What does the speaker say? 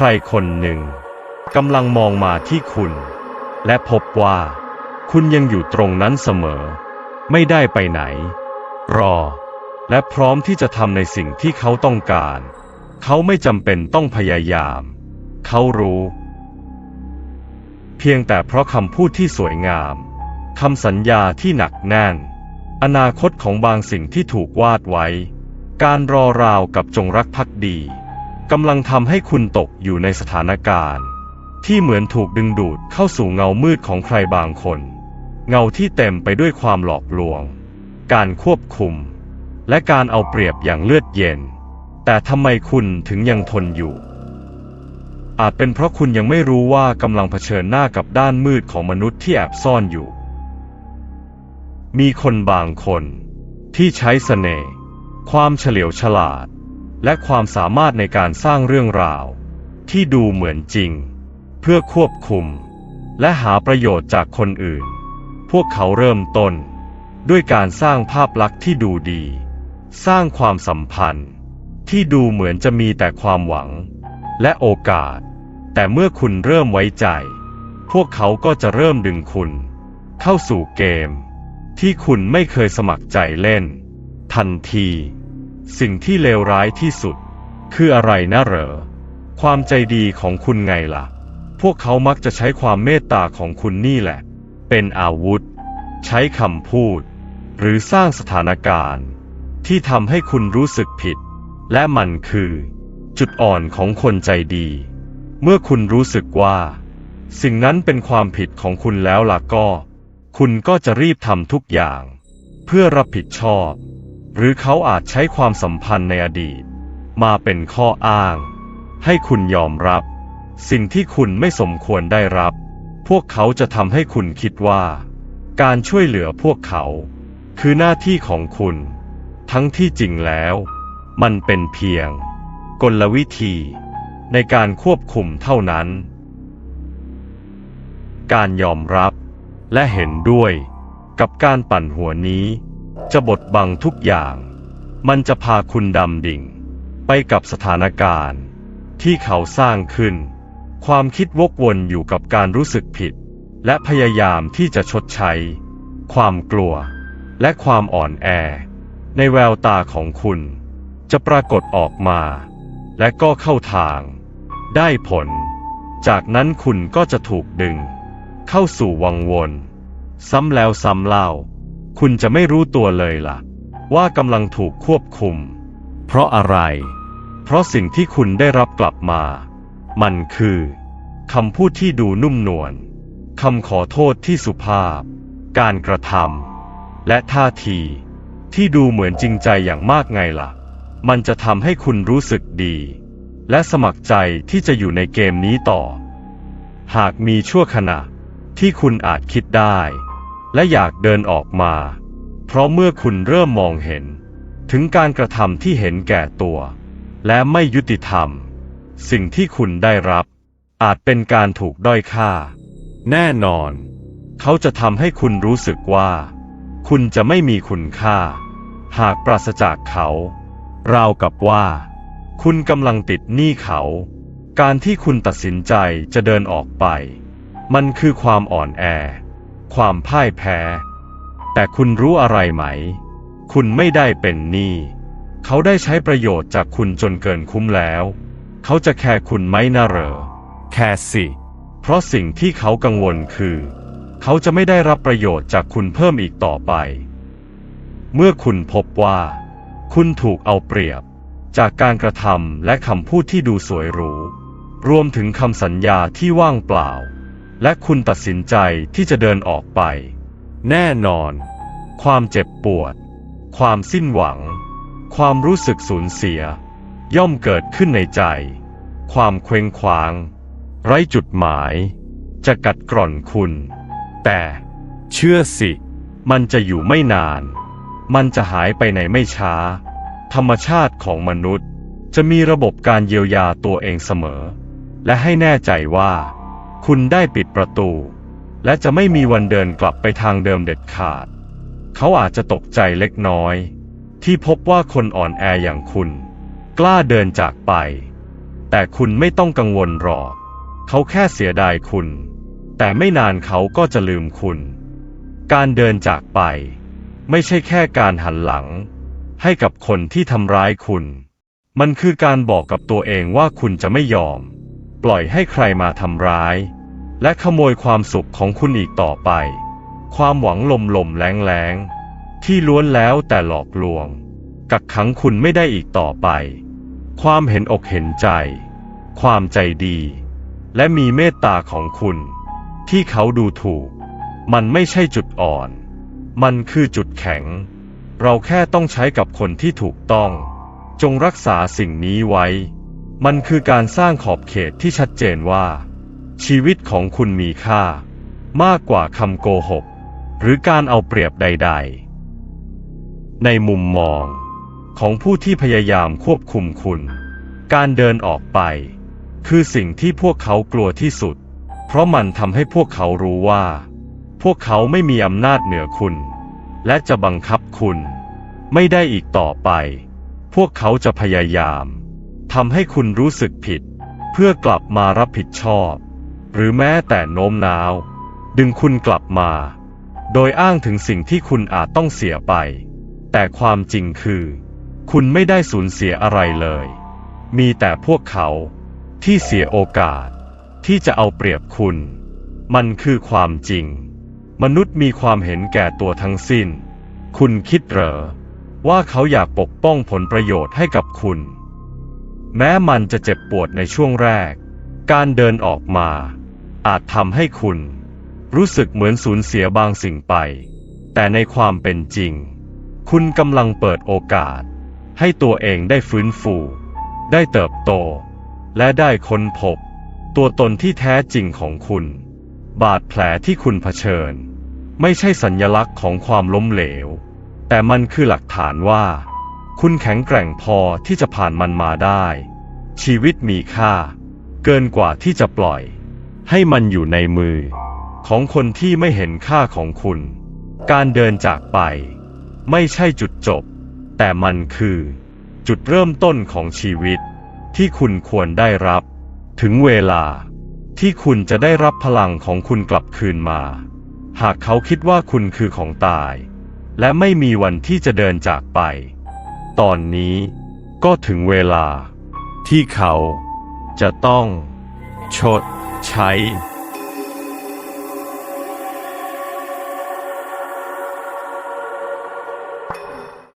ใครคนหนึ่งกำลังมองมาที่คุณ และพบว่า คุณยังอยู่ตรงนั้นเสมอ ไม่ได้ไปไหน รอ และพร้อมที่จะทำในสิ่งที่เขาต้องการ เขาไม่จำเป็นต้องพยายาม เขารู้ เพียงแต่เพราะคำพูดที่สวยงามคำสัญญาที่หนักแน่น อนาคตของบางสิ่งที่ถูกวาดไว้ การรอราวกับจงรักภักดี กำลังทำให้คุณตกอยู่ในสถานการณ์ ที่เหมือนถูกดึงดูดเข้าสู่เงามืดของใครบางคน เงาที่เต็มไปด้วยความหลอกลวง การควบคุม และการเอาเปรียบอย่างเลือดเย็น แต่ทำไมคุณถึงยังทนอยู่ อาจเป็นเพราะคุณยังไม่รู้ว่ากำลังเผชิญหน้ากับด้านมืดของมนุษย์ที่แอบซ่อนอยู่ มีคนบางคน ที่ใช้เสน่ห์ความเฉลียวฉลาด และความสามารถในการสร้างเรื่องราว ที่ดูเหมือนจริง เพื่อควบคุม และหาประโยชน์จากคนอื่น พวกเขาเริ่มต้น ด้วยการสร้างภาพลักษณ์ที่ดูดี สร้างความสัมพันธ์ ที่ดูเหมือนจะมีแต่ความหวัง และโอกาส แต่เมื่อคุณเริ่มไว้ใจ พวกเขาก็จะเริ่มดึงคุณ เข้าสู่เกม ที่คุณไม่เคยสมัครใจเล่น ทันที สิ่งที่เลวร้ายที่สุด คืออะไรนะเหรอ ความใจดีของคุณไงล่ะ พวกเขามักจะใช้ความเมตตาของคุณนี่แหละ เป็นอาวุธ ใช้คำพูด หรือสร้างสถานการณ์ ที่ทำให้คุณรู้สึกผิด และมันคือ จุดอ่อนของคนใจดี เมื่อคุณรู้สึกว่า สิ่งนั้นเป็นความผิดของคุณแล้วล่ะก็ คุณก็จะรีบทำทุกอย่าง เพื่อรับผิดชอบ หรือเขาอาจใช้ความสัมพันธ์ในอดีต มาเป็นข้ออ้าง ให้คุณยอมรับ สิ่งที่คุณไม่สมควรได้รับ พวกเขาจะทำให้คุณคิดว่า การช่วยเหลือพวกเขา คือหน้าที่ของคุณ ทั้งที่จริงแล้ว มันเป็นเพียง กลวิธี ในการควบคุมเท่านั้น การยอมรับและเห็นด้วยกับการปั่นหัวนี้ จะบดบังทุกอย่าง มันจะพาคุณดำดิ่ง ไปกับสถานการณ์ ที่เขาสร้างขึ้น ความคิดวกวนอยู่กับการรู้สึกผิด และพยายามที่จะชดใช้ ความกลัว และความอ่อนแอ ในแววตาของคุณ จะปรากฏออกมา และก็เข้าทาง ได้ผล จากนั้นคุณก็จะถูกดึง เข้าสู่วังวน ซ้ำแล้วซ้ำเล่า คุณจะไม่รู้ตัวเลยล่ะ ว่ากำลังถูกควบคุม เพราะอะไร เพราะสิ่งที่คุณได้รับกลับมา มันคือคำพูดที่ดูนุ่มนวลคำขอโทษที่สุภาพ การกระทำและท่าทีที่ดูเหมือนจริงใจอย่างมากไงล่ะ มันจะทำให้คุณรู้สึกดี และสมัครใจที่จะอยู่ในเกมนี้ต่อ หากมีชั่วขณะที่คุณอาจคิดได้ และอยากเดินออกมา เพราะเมื่อคุณเริ่มมองเห็น ถึงการกระทำที่เห็นแก่ตัว และไม่ยุติธรรม สิ่งที่คุณได้รับ อาจเป็นการถูกด้อยค่า แน่นอน เขาจะทำให้คุณรู้สึกว่า คุณจะไม่มีคุณค่า หากปราศจากเขา ราวกับว่า คุณกำลังติดหนี้เขา การที่คุณตัดสินใจจะเดินออกไป มันคือความอ่อนแอ ความพ่ายแพ้ แต่คุณรู้อะไรไหม คุณไม่ได้เป็นหนี้ เขาได้ใช้ประโยชน์จากคุณจนเกินคุ้มแล้ว เขาจะแคร์คุณไหมนะเหรอ แคร์สิ เพราะสิ่งที่เขากังวลคือ เขาจะไม่ได้รับประโยชน์จากคุณเพิ่มอีกต่อไป เมื่อคุณพบว่า คุณถูกเอาเปรียบ จากการกระทำและคำพูดที่ดูสวยหรู รวมถึงคำสัญญาที่ว่างเปล่า และคุณตัดสินใจที่จะเดินออกไป แน่นอน ความเจ็บปวด ความสิ้นหวัง ความรู้สึกสูญเสีย ย่อมเกิดขึ้นในใจ ความเคว้งคว้าง ไร้จุดหมาย จะกัดกร่อนคุณ แต่เชื่อสิ มันจะอยู่ไม่นาน มันจะหายไปในไม่ช้า ธรรมชาติของมนุษย์ จะมีระบบการเยียวยาตัวเองเสมอ และให้แน่ใจว่า คุณได้ปิดประตู และจะไม่มีวันเดินกลับไปทางเดิมเด็ดขาด เขาอาจจะตกใจเล็กน้อย ที่พบว่าคนอ่อนแออย่างคุณ กล้าเดินจากไป แต่คุณไม่ต้องกังวลหรอก เขาแค่เสียดายคุณ แต่ไม่นานเขาก็จะลืมคุณ การเดินจากไป ไม่ใช่แค่การหันหลัง ให้กับคนที่ทำร้ายคุณ มันคือการบอกกับตัวเองว่าคุณจะไม่ยอม ปล่อยให้ใครมาทำร้าย และขโมยความสุขของคุณอีกต่อไป ความหวังลมลมแรงแรงๆที่ล้วนแล้วแต่หลอกลวง กักขังคุณไม่ได้อีกต่อไป ความเห็นอกเห็นใจ ความใจดี และมีเมตตาของคุณ ที่เขาดูถูก มันไม่ใช่จุดอ่อน มันคือจุดแข็ง เราแค่ต้องใช้กับคนที่ถูกต้อง จงรักษาสิ่งนี้ไว้ มันคือการสร้างขอบเขตที่ชัดเจนว่า ชีวิตของคุณมีค่า มากกว่าคำโกหก หรือการเอาเปรียบใด ๆ ในมุมมอง ของผู้ที่พยายามควบคุมคุณ การเดินออกไป คือสิ่งที่พวกเขากลัวที่สุด เพราะมันทำให้พวกเขารู้ว่า พวกเขาไม่มีอำนาจเหนือคุณ และจะบังคับคุณ ไม่ได้อีกต่อไป พวกเขาจะพยายาม ทำให้คุณรู้สึกผิด เพื่อกลับมารับผิดชอบ หรือแม้แต่โน้มน้าว ดึงคุณกลับมา โดยอ้างถึงสิ่งที่คุณอาจต้องเสียไป แต่ความจริงคือ คุณไม่ได้สูญเสียอะไรเลย มีแต่พวกเขาที่เสียโอกาส ที่จะเอาเปรียบคุณ มันคือความจริง มนุษย์มีความเห็นแก่ตัวทั้งสิ้น คุณคิดเหรอ ว่าเขาอยากปกป้องผลประโยชน์ให้กับคุณ แม้มันจะเจ็บปวดในช่วงแรก การเดินออกมา อาจทำให้คุณ รู้สึกเหมือนสูญเสียบางสิ่งไป แต่ในความเป็นจริง คุณกำลังเปิดโอกาส ให้ตัวเองได้ฟื้นฟู ได้เติบโต และได้ค้นพบ ตัวตนที่แท้จริงของคุณ บาดแผลที่คุณเผชิญ ไม่ใช่สัญญลักษณ์ของความล้มเหลว แต่มันคือหลักฐานว่า คุณแข็งแกร่งพอที่จะผ่านมันมาได้ ชีวิตมีค่า เกินกว่าที่จะปล่อย ให้มันอยู่ในมือ ของคนที่ไม่เห็นค่าของคุณ การเดินจากไป ไม่ใช่จุดจบ แต่มันคือ จุดเริ่มต้นของชีวิต ที่คุณควรได้รับ ถึงเวลา ที่คุณจะได้รับพลังของคุณกลับคืนมา หากเขาคิดว่าคุณคือของตาย และไม่มีวันที่จะเดินจากไป ตอนนี้ก็ถึงเวลาที่เขาจะต้องชดใช้